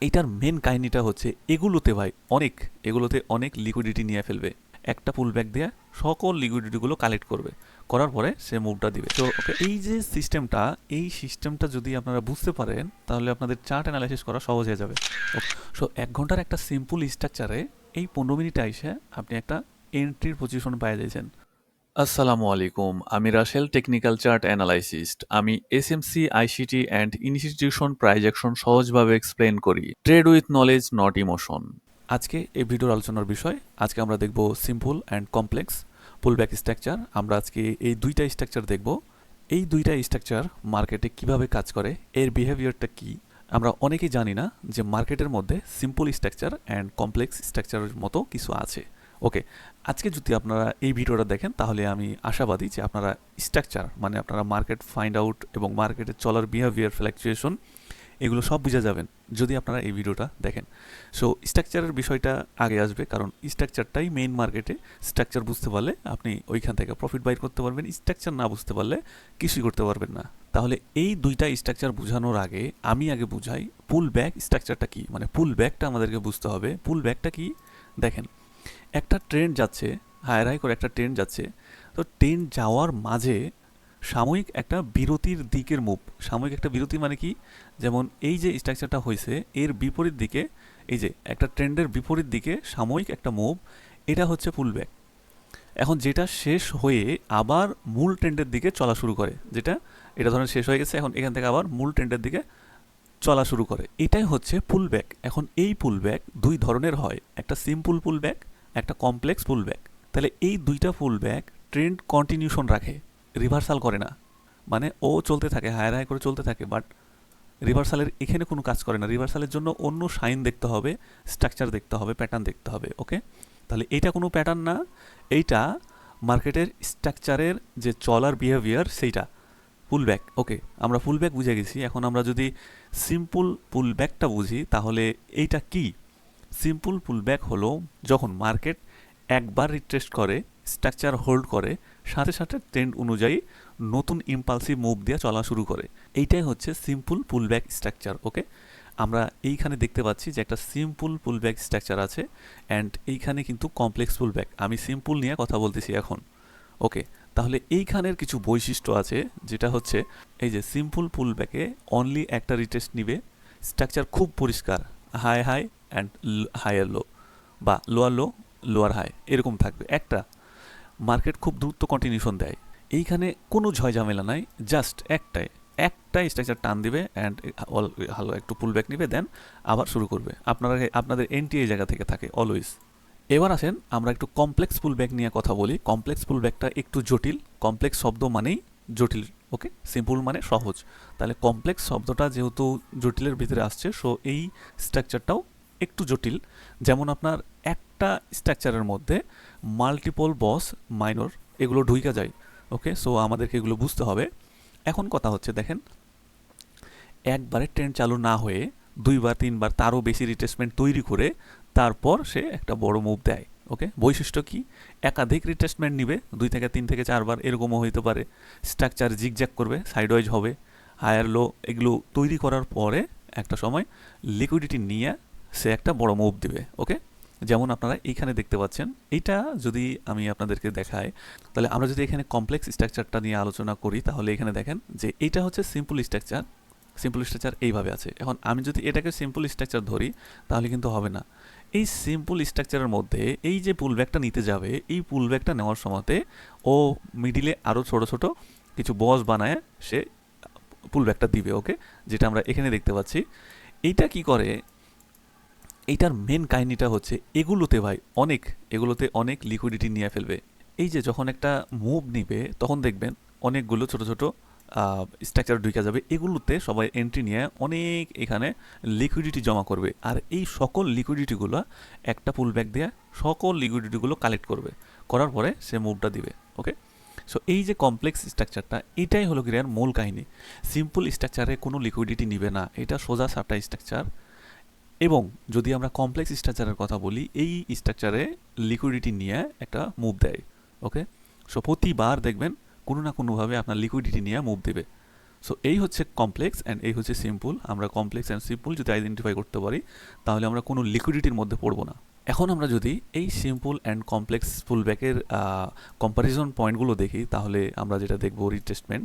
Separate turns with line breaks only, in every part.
এইটার মেন কাহিনীটা হচ্ছে, এগুলোতে ভাই অনেক, এগুলোতে অনেক লিকুইডিটি নিয়ে ফেলবে। একটা পুল ব্যাক দিয়ে সকল লিকুইডিটিগুলো কালেক্ট করবে। করার পরে সে মুভটা দিবে। তো ওকে এই যে সিস্টেমটা এই সিস্টেমটা যদি আপনারা বুঝতে পারেন, তাহলে আপনাদের চার্ট অ্যানালাইসিস করা সহজ হয়ে যাবে। সো এক ঘণ্টার একটা সিম্পল স্ট্রাকচারে এই পনেরো মিনিটে এসে আপনি একটা এন্ট্রির পজিশন পাই যাচ্ছেন আসসালামু আলাইকুম, আমি রাশেল, টেকনিক্যাল চার্ট অ্যানালাইসিস্ট। আমি S M SMC ICT and institution projection সহজভাবে এক্সপ্লেন করি। Trade with knowledge, not emotion. আজকে এই ভিডিওর আলোচনার বিষয়, আজকে আমরা দেখব simple and complex pullback structure. আমরা আজকে এই দুইটা স্ট্রাকচার দেখব। এই দুইটা স্ট্রাকচার মার্কেটে কীভাবে কাজ করে, এর বিহেভিয়ারটা কি? আমরা অনেকেই জানি না যে মার্কেটের মধ্যে সিম্পল স্ট্রাকচার অ্যান্ড কমপ্লেক্স স্ট্রাকচারের মতো কিছু আছে। ওকে, আজকে যদি আপনারা এই ভিডিওটা দেখেন, তাহলে আমি আশাবাদী যে আপনারা স্ট্রাকচার মানে আপনারা মার্কেট ফাইন্ড আউট এবং মার্কেটে চলার বিহেভিয়ার ফ্ল্যাকচুয়েশন এগুলো সব বুঝে যাবেন যদি আপনারা এই ভিডিওটা দেখেন। সো স্ট্রাকচারের বিষয়টা আগে আসবে, কারণ স্ট্রাকচারটাই মেইন মার্কেটে স্ট্রাকচার বুঝতে পারলে আপনি ওইখান থেকে প্রফিট বাইর করতে পারবেন স্ট্রাকচার না বুঝতে পারলে কিছুই করতে পারবেন না। তাহলে এই দুইটা স্ট্রাকচার বোঝানোর আগে আমি আগে বুঝাই পুল ব্যাক স্ট্রাকচারটা কি? মানে পুল ব্যাকটা আমাদেরকে বুঝতে হবে। পুল ব্যাকটা কি? দেখেন একটা ট্রেন যাচ্ছে হায়ার হাই করে একটা ট্রেন যাচ্ছে, তো ট্রেন যাওয়ার মাঝে সাময়িক একটা বিরতির দিকের মুভ। সাময়িক একটা বিরতি মানে কি? যেমন এই যে স্ট্রাকচারটা হয়েছে, এর বিপরীত দিকে, এই যে একটা ট্রেন্ডের বিপরীত দিকে সাময়িক একটা মুভ, এটা হচ্ছে পুলব্যাক এখন যেটা শেষ হয়ে আবার মূল ট্রেন্ডের দিকে চলা শুরু করে, যেটা, এটা ধরেন শেষ হয়ে গেছে, এখন এখান থেকে আবার মূল ট্রেন্ডের দিকে চলা শুরু করে। এটাই হচ্ছে পুলব্যাক এখন এই পুলব্যাক দুই ধরনের হয়, একটা সিম্পল পুলব্যাক একটা কমপ্লেক্স পুলব্যাক তাহলে এই দুইটা পুলব্যাক ট্রেন্ড কন্টিনিউশন রাখে রিভার্সাল করে না। মানে ও চলতে থাকে হায়ার হাই করে চলতে থাকে বাট রিভার্সালের এখানে কোনো কাজ করে না। রিভার্সালের জন্য অন্য সাইন দেখতে হবে স্ট্রাকচার দেখতে হবে প্যাটার্ন দেখতে হবে ওকে তাহলে এইটা কোনো প্যাটার্ন না, এইটা মার্কেটের স্ট্রাকচারের যে চলার বিহেভিয়ার সেইটা। পুলব্যাক ওকে আমরা পুলব্যাক বুঝে গেছি। এখন আমরা যদি সিম্পল পুলব্যাকটা বুঝি, তাহলে এইটা কি? সিম্পল পুলব্যাক হলো যখন মার্কেট একবার রিট্রেস্ট করে স্ট্রাকচার হোল্ড করে, সাথে সাথে ট্রেন্ড অনুযায়ী নতুন ইম্পালসিভ মুভ দিয়ে চলা শুরু করে। এইটাই হচ্ছে সিম্পল পুলব্যাক স্ট্রাকচার ওকে আমরা এইখানে দেখতে পাচ্ছি যে একটা সিম্পল পুলব্যাক স্ট্রাকচার আছে অ্যান্ড এইখানে কিন্তু কমপ্লেক্স পুলব্যাক আমি সিম্পল নিয়ে কথা বলতেছি এখন ওকে তাহলে এইখানের কিছু বৈশিষ্ট্য আছে, যেটা হচ্ছে এই যে সিম্পল পুলব্যাকে অনলি একটা রিটেস্ট নিবে স্ট্রাকচার খুব পরিষ্কার। High high and higher low বা লোয়ার লো লোয়ার হাই এরকম থাকবে। একটা মার্কেট খুব দ্রুত কন্টিনিউশন দেয়। এইখানে কোনো ঝয় ঝামেলা নাই জাস্ট একটাই একটাই স্ট্রাকচার টান দিবে অ্যান্ড হালো একটু পুল ব্যাক নিবে দেন আবার শুরু করবে। আপনারা, আপনাদের এনটি এই জায়গা থেকে থাকে অলওয়েজ এবার আসেন, আমরা একটু কমপ্লেক্স পুল ব্যাক নিয়ে কথা বলি। কমপ্লেক্স পুল ব্যাকটা একটু জটিল। কমপ্লেক্স শব্দ মানেই জটিল ওকে সিম্পল মানে সহজ। তাহলে কমপ্লেক্স শব্দটা যেহেতু জটিলের ভিতরে আসছে সো এই স্ট্রাকচারটাও একটু জটিল, যেমন আপনার একটা স্ট্রাকচারের মধ্যে মাল্টিপল বস মাইনর এগুলো ঢুইকা যায় ওকে সো আমাদেরকে এগুলো বুঝতে হবে। এখন কথা হচ্ছে, দেখেন, একবারে ট্রেন চালু না হয়ে দুইবার, তিনবার তারও বেশি রিটেসমেন্ট তৈরি করে তারপর সে একটা বড় মুভ দেয় ওকে বৈশিষ্ট্য কি? একাধিক রিটেসমেন্ট নিবে, দুই থেকে, তিন থেকে চারবার, এরকমও হইতে পারে। স্ট্রাকচার জিগজ্যাক করবে সাইডওয়াইজ হবে হায়ার লো এগুলো তৈরি করার পরে একটা সময় লিকুইডিটি নিয়ে সে একটা বড় মুভ দিবে ওকে যেমন আপনারা এইখানে দেখতে পাচ্ছেন, এইটা যদি আমি আপনাদেরকে দেখাই, তাহলে আমরা যদি এখানে কমপ্লেক্স স্ট্রাকচারটা নিয়ে আলোচনা করি, তাহলে এখানে দেখেন যে এইটা হচ্ছে সিম্পল স্ট্রাকচার সিম্পল স্ট্রাকচার এইভাবে আছে। এখন আমি যদি এটাকে সিম্পল স্ট্রাকচার ধরি, তাহলে কিন্তু হবে না। এই সিম্পল স্ট্রাকচারের মধ্যে এই যে পুলব্যাকটা নিতে যাবে, এই পুলব্যাকটা নেওয়ার সময়তে ও মিডিলে আরও ছোট ছোট কিছু বস বানায়, সে পুলব্যাকটা দিবে ওকে যেটা আমরা এখানে দেখতে পাচ্ছি। এইটা কি করে? এইটার মেন কাহিনীটা হচ্ছে, এগুলোতে ভাই অনেক, এগুলোতে অনেক লিকুইডিটি নিয়ে ফেলবে। এই যে যখন একটা মুভ নিবে, তখন দেখবেন অনেকগুলো ছোট ছোট স্ট্রাকচার ঢুকে যাবে। এগুলোতে সবাই এন্ট্রি নিয়ে অনেক এখানে লিকুইডিটি জমা করবে। আর এই সকল লিকুইডিটিগুলো একটা পুল ব্যাক দিয়ে সকল লিকুইডিটিগুলো কালেক্ট করবে। করার পরে সে মুভটা দিবে ওকে সো এই যে কমপ্লেক্স স্ট্রাকচারটা এটাই হলো ক্রিয়ার মূল কাহিনী। সিম্পল স্ট্রাকচারে কোনো লিকুইডিটি নিবে না। এটা সোজা সাপটা স্ট্রাকচার এবং যদি আমরা কমপ্লেক্স স্ট্রাকচারের কথা বলি, এই স্ট্রাকচারে লিকুইডিটি নিয়ে একটা মুভ দেয় ওকে সো প্রতিবার দেখবেন কোনো না কোনোভাবে আপনার লিকুইডিটি নিয়ে মুভ দেবে। সো এই হচ্ছে কমপ্লেক্স অ্যান্ড এই হচ্ছে সিম্পল আমরা কমপ্লেক্স অ্যান্ড সিম্পল যদি আইডেন্টিফাই করতে পারি, তাহলে আমরা কোনো লিকুইডিটির মধ্যে পড়ব না। এখন আমরা যদি এই সিম্পল অ্যান্ড কমপ্লেক্স ফুল ব্যাকের কম্প্যারিজন পয়েন্টগুলো দেখি, তাহলে আমরা যেটা দেখব রিটেস্টমেন্ট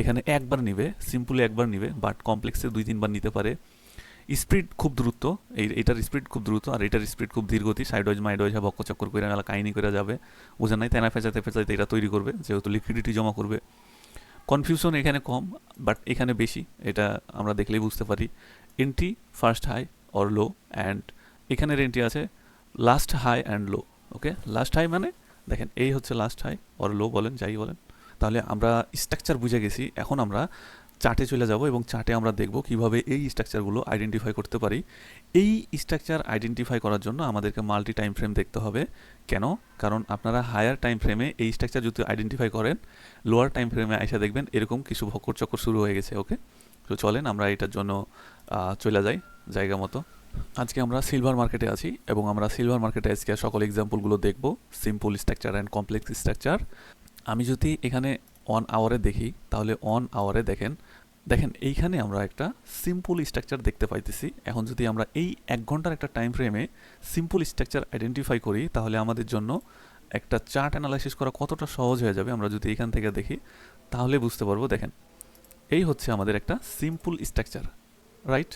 এখানে একবার নিবে সিম্পলে একবার নিবে বাট কমপ্লেক্সে দুই তিনবার নিতে পারে। স্পিড খুব দ্রুত, এই এটার স্পিড খুব দ্রুত, আর এটার স্পিড খুব ধীরগতি সাইড ওয়াইজ মাইড ওয়াইজ বক্ক চক্কর করে মেলা কাহিনি করে যাবে। বোঝা নাই? তেনা ফেঁচাতে ফেঁচাতে এটা তৈরি করবে, যেহেতু লিকুইডিটি জমা করবে। কনফিউশন এখানে কম বাট এখানে বেশি, এটা আমরা দেখলেই বুঝতে পারি। Entry first high or low and এখানের এন্ট্রি আছে last high and low okay last high মানে দেখেন, এই হচ্ছে লাস্ট হাই অর লো বলেন, যাই বলেন। তাহলে আমরা স্ট্রাকচার বুঝে গেছি। এখন আমরা চার্টে চলে যাব এবং চার্টে আমরা দেখব কীভাবে এই স্ট্রাকচারগুলো আইডেন্টিফাই করতে পারি। এই স্ট্রাকচার আইডেন্টিফাই করার জন্য আমাদেরকে মাল্টি টাইম ফ্রেম দেখতে হবে। কেন? কারণ আপনারা হায়ার টাইম ফ্রেমে এই স্ট্রাকচার যদি আইডেন্টিফাই করেন লোয়ার টাইম ফ্রেমে এসে দেখবেন এরকম কিছু ভক্কর চক্কর শুরু হয়ে গেছে ওকে তো চলেন আমরা এটার জন্য চলে যাই জায়গা মতো। আজকে আমরা সিলভার মার্কেটে আছি এবং আমরা সিলভার মার্কেটে আজকে সকল এক্সাম্পলগুলো দেখব। Simple structure and complex structure আমি যদি এখানে অন আওয়ারে দেখি, তাহলে অন আওয়ারে দেখেন দেখেন এইখানে আমরা একটা সিম্পল স্ট্রাকচার দেখতে পাইতেছি। এখন যদি আমরা এই এক ঘণ্টার একটা টাইম ফ্রেমে সিম্পল স্ট্রাকচার আইডেন্টিফাই করি, তাহলে আমাদের জন্য একটা চার্ট অ্যানালাইসিস করা কতটা সহজ হয়ে যাবে আমরা যদি এখান থেকে দেখি, তাহলে বুঝতে পারব। দেখেন, এই হচ্ছে আমাদের একটা সিম্পল স্ট্রাকচার রাইট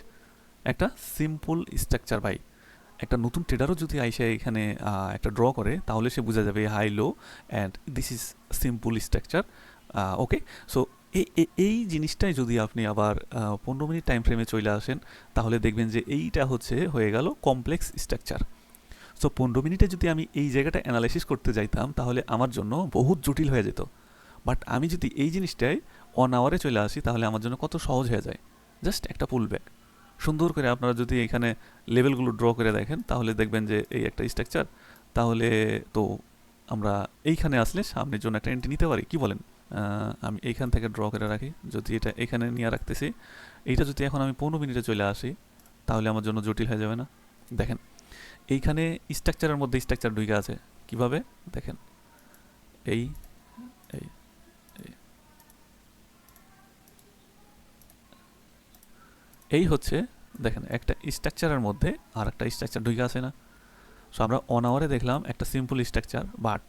একটা সিম্পল স্ট্রাকচার বাই একটা নতুন ট্রেডারও যদি আইসে এখানে একটা ড্র করে, তাহলে সে বোঝা যাবে high low and this is simple structure okay so এই জিনিসটাই যদি আপনি আবার পনেরো মিনিট টাইম ফ্রেমে চলে আসেন, তাহলে দেখবেন যে এইটা হচ্ছে, হয়ে গেল কমপ্লেক্স স্ট্রাকচার সো পনেরো মিনিটে যদি আমি এই জায়গাটা অ্যানালাইসিস করতে যাইতাম, তাহলে আমার জন্য বহুত জটিল হয়ে যেত। বাট আমি যদি এই জিনিসটাই ওয়ান আওয়ারে চলে আসি, তাহলে আমার জন্য কত সহজ হয়ে যায়। জাস্ট একটা পুল ব্যাক সুন্দর করে আপনারা যদি এখানে লেভেলগুলো ড্র করে দেখেন, তাহলে দেখবেন যে এই একটা স্ট্রাকচার তাহলে তো আমরা এইখানে আসলে সামনের জন্য একটা এন্ট্রি নিতে পারি। কি বলেন? আমি এইখান থেকে ড্র করে রাখি। যদি এটা এখানে নিয়ে রাখতেছি, এইটা যদি এখন আমি পনেরো মিনিটে চলে আসি, তাহলে আমার জন্য জটিল হয়ে যাবে না। দেখেন, এইখানে স্ট্রাকচারের মধ্যে স্ট্রাকচার ঢুকে আছে। কীভাবে? দেখেন, এই এই হচ্ছে, দেখেন, একটা স্ট্রাকচারের মধ্যে আর একটা স্ট্রাকচার ঢুকে আছে না? সো আমরা অন আওয়ারে দেখলাম একটা সিম্পল স্ট্রাকচার বাট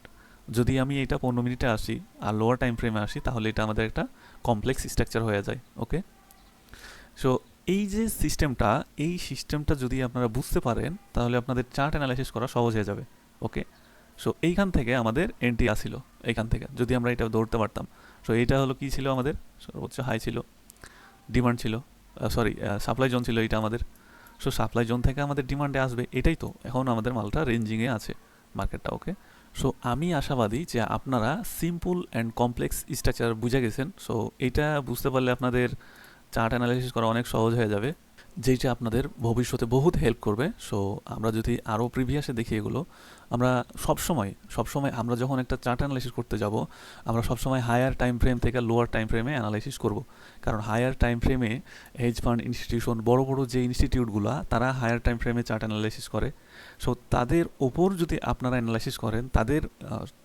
যদি আমি এটা পনেরো মিনিটে আসি আর লোয়ার টাইম ফ্রেমে আসি, তাহলে এটা আমাদের একটা কমপ্লেক্স স্ট্রাকচার হয়ে যায় ওকে সো এই যে সিস্টেমটা এই সিস্টেমটা যদি আপনারা বুঝতে পারেন, তাহলে আপনাদের চার্ট অ্যানালাইসিস করা সহজ হয়ে যাবে ওকে সো এইখান থেকে আমাদের এন্ট্রি আসিল, এইখান থেকে, যদি আমরা এটা ধরতে পারতাম। সো এইটা হলো কি ছিল আমাদের? সর্বোচ্চ হাই ছিল ডিমান্ড ছিল সরি সাপ্লাই জোন ছিল এটা আমাদের। সো সাপ্লাই জোন থেকে আমাদের ডিমান্ডে আসবে, এটাই তো। এখন আমাদের মালটা রেঞ্জিংয়ে আছে মার্কেটটা ওকে সো আমি আশাবাদী যে আপনারা সিম্পল অ্যান্ড কমপ্লেক্স স্ট্রাকচার বুঝে গেছেন। সো এটা বুঝতে পারলে আপনাদের চার্ট অ্যানালাইসিস করা অনেক সহজ হয়ে যাবে যেটা আপনাদের ভবিষ্যতে বহুত হেল্প করবে। সো আমরা যদি আরও প্রিভিয়াসে দেখি এগুলো আমরা সবসময় সবসময় আমরা যখন একটা চার্ট অ্যানালাইসিস করতে যাব, আমরা সবসময় হায়ার টাইম ফ্রেম থেকে লোয়ার টাইম ফ্রেমে অ্যানালাইসিস করব। কারণ হায়ার টাইম ফ্রেমে হেজ ফান্ড ইনস্টিটিউশন বড় বড় যে ইনস্টিটিউটগুলো তারা হায়ার টাইম ফ্রেমে চার্ট অ্যানালাইসিস করে। সো তাদের ওপর যদি আপনারা অ্যানালাইসিস করেন, তাদের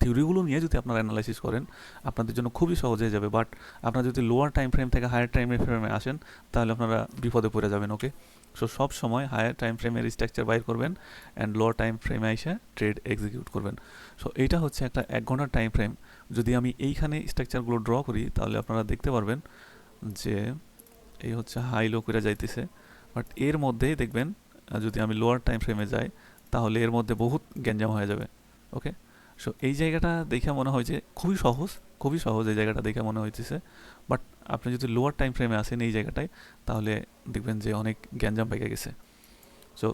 থিওরিগুলো নিয়ে যদি আপনারা অ্যানালাইসিস করেন, আপনাদের জন্য খুবই সহজ হয়ে যাবে। বাট আপনারা যদি লোয়ার টাইম ফ্রেম থেকে হায়ার টাইম ফ্রেমে আসেন, তাহলে আপনারা বিপদে পড়ে যাবেন ওকে সো সব সময় হায়ার টাইম ফ্রেমের স্ট্রাকচার বাইর করবেন অ্যান্ড লোয়ার টাইম ফ্রেমে এসে ট্রেড এক্সিকিউট করবেন। সো এইটা হচ্ছে একটা এক ঘণ্টার টাইম ফ্রেম যদি আমি এইখানে স্ট্রাকচারগুলো ড্র করি, তাহলে আপনারা দেখতে পারবেন যে এই হচ্ছে হাই লো করে যাইতেছে। বাট এর মধ্যেই দেখবেন যদি আমি লোয়ার টাইম ফ্রেমে যাই, তাহলে এর মধ্যে বহুত গ্যাঞ্জাম হয়ে যাবে। ওকে সো এই জায়গাটা দেখে মনে হয় যে খুবই সহজ খুবই সহজ এই জায়গাটা দেখে মনে হইতেছে। বাট আপনি যদি লোয়ার টাইম ফ্রেমে আসেন এই জায়গাটায়, তাহলে দেখবেন যে অনেক গ্যাঞ্জাম পেকে গেছে। সো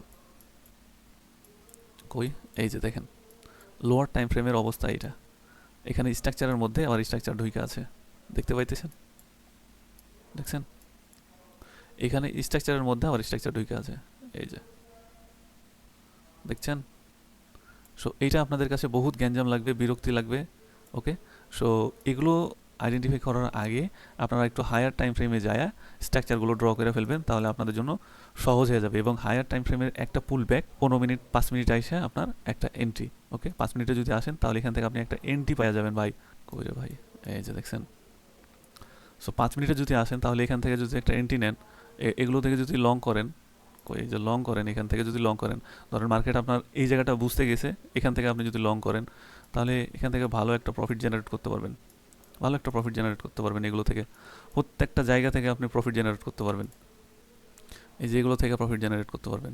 কই? এই যে দেখেন লোয়ার টাইম ফ্রেমের অবস্থা এটা। এখানে স্ট্রাকচারের মধ্যে আবার স্ট্রাকচার ঢুকে আছে। দেখতে পাইতেছেন? দেখছেন? এখানে স্ট্রাকচারের মধ্যে আবার স্ট্রাকচার ঢুকে আছে। এই যে। দেখছেন? সো এইটা আপনাদের কাছে বহুত গ্যাঞ্জাম লাগবে, বিরক্তি লাগবে ওকে সো এগুলো আইডেন্টিফাই করার আগে আপনারা একটু হায়ার টাইম ফ্রেমে যায় স্ট্রাকচারগুলো ড্র করে ফেলবেন, তাহলে আপনাদের জন্য সহজ হয়ে যাবে। এবং হায়ার টাইম ফ্রেমের একটা পুল ব্যাক পনেরো মিনিট পাঁচ মিনিট আসে আপনার একটা এন্ট্রি ওকে পাঁচ মিনিটে যদি আসেন, তাহলে এখান থেকে আপনি একটা এন্ট্রি পাওয়া যাবেন ভাই। কই রে ভাই? এই যে দেখছেন। সো পাঁচ মিনিটে যদি আসেন, তাহলে এখান থেকে যদি একটা এন্ট্রি নেন এগুলো থেকে যদি লং করেন এই যে লং করেন, এখান থেকে যদি লং করেন, ধরেন মার্কেট আপনার এই জায়গাটা বুঝতে গেছে, এখান থেকে আপনি যদি লং করেন, তাহলে এখান থেকে ভালো একটা প্রফিট জেনারেট করতে পারবেন। ভালো একটা প্রফিট জেনারেট করতে পারবেন এগুলো থেকে। প্রত্যেকটা জায়গা থেকে আপনি প্রফিট জেনারেট করতে পারবেন। এই যে এগুলো থেকে প্রফিট জেনারেট করতে পারবেন।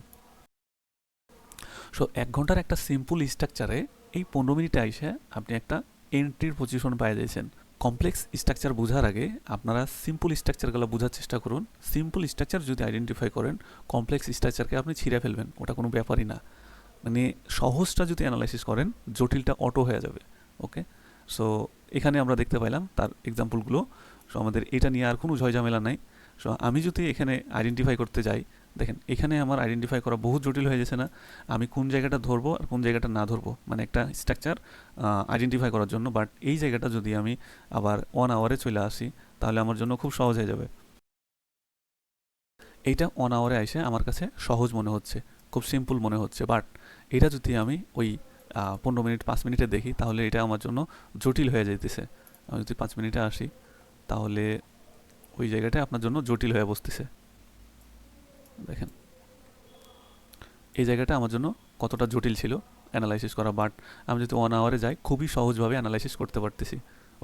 সো এক ঘণ্টার একটা সিম্পল স্ট্রাকচারে এই পনেরো মিনিটে আইসে আপনি একটা এন্ট্রির পজিশন পাই যাচ্ছেন কমপ্লেক্স স্ট্রাকচার বোঝার আগে আপনারা সিম্পল স্ট্রাকচারগুলো বোঝার চেষ্টা করুন। সিম্পল স্ট্রাকচার যদি আইডেন্টিফাই করেন কমপ্লেক্স স্ট্রাকচারকে আপনি ছিঁড়ে ফেলবেন, ওটা কোনো ব্যাপারই না। মানে সহজটা যদি অ্যানালাইসিস করেন, জটিলটা অটো হয়ে যাবে ওকে সো এখানে আমরা দেখতে পাইলাম তার এক্সাম্পলগুলো সো আমাদের এটা নিয়ে আর কোনো ঝয়ঝামেলা নাই। সো আমি যদি এখানে আইডেন্টিফাই করতে যাই, দেখেন, এখানে আমার আইডেন্টিফাই করা বহু জটিল হয়ে গেছে না। আমি কোন জায়গাটা ধরবো আর কোন জায়গাটা না ধরবো মানে একটা স্ট্রাকচার আইডেন্টিফাই করার জন্য। বাট এই জায়গাটা যদি আমি আবার ওয়ান আওয়ারে চলে আসি, তাহলে আমার জন্য খুব সহজ হয়ে যাবে। এইটা ওয়ান আওয়ারে এসে আমার কাছে সহজ মনে হচ্ছে, খুব সিম্পল মনে হচ্ছে। বাট এটা যদি আমি ওই পনেরো মিনিট, পাঁচ মিনিটে দেখি, তাহলে এটা আমার জন্য জটিল হয়ে যাইতেছে। আমি যদি পাঁচ মিনিটে আসি, তাহলে ওই জায়গাটা আপনার জন্য জটিল হয়ে বসতেছে। দেখেন। এই জায়গাটা আমার জন্য কতটা জটিল ছিল অ্যানালাইসিস করা বাট আমি যদি ওয়ান আওয়ারে যাই, খুবই সহজভাবে অ্যানালাইসিস করতে পারতেছি।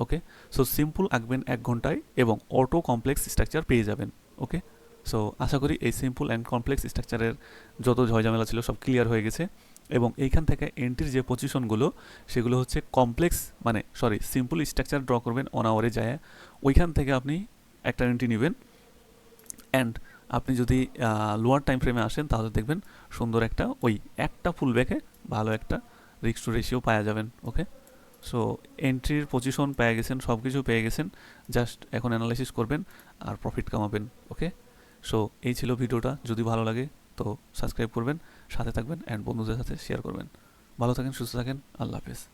ওকে সো সিম্পল আঁকবেন এক ঘন্টায় এবং অটো কমপ্লেক্স স্ট্রাকচার পেয়ে যাবেন। ওকে সো আশা করি এই সিম্পল অ্যান্ড কমপ্লেক্স স্ট্রাকচারের যত ঝয়ঝামেলা ছিল সব ক্লিয়ার হয়ে গেছে। এবং এইখান থেকে এন্ট্রির যে পজিশনগুলো সেগুলো হচ্ছে কমপ্লেক্স মানে সরি সিম্পল স্ট্রাকচার ড্র করবেন অন আওয়ারে যায়। ওইখান থেকে আপনি একটা এন্ট্রি নেবেন। অ্যান্ড আপনি যদি লোয়ার টাইম ফ্রেমে আসেন, তাহলে দেখবেন সুন্দর একটা, ওই একটা ফুল ব্যাকে ভালো একটা রিক্স টু রেশিও পাওয়া যাবেন ওকে সো এন্ট্রির পজিশন পেয়ে গেছেন সব কিছু পেয়ে গেছেন জাস্ট এখন অ্যানালাইসিস করবেন আর প্রফিট কামাবেন ওকে সো এই ছিল ভিডিওটা। যদি ভালো লাগে, তো সাবস্ক্রাইব করবেন। সাথে থাকবেন অ্যান্ড বন্ধুদের সাথে শেয়ার করবেন। ভালো থাকেন সুস্থ থাকেন আল্লাহ হাফেজ।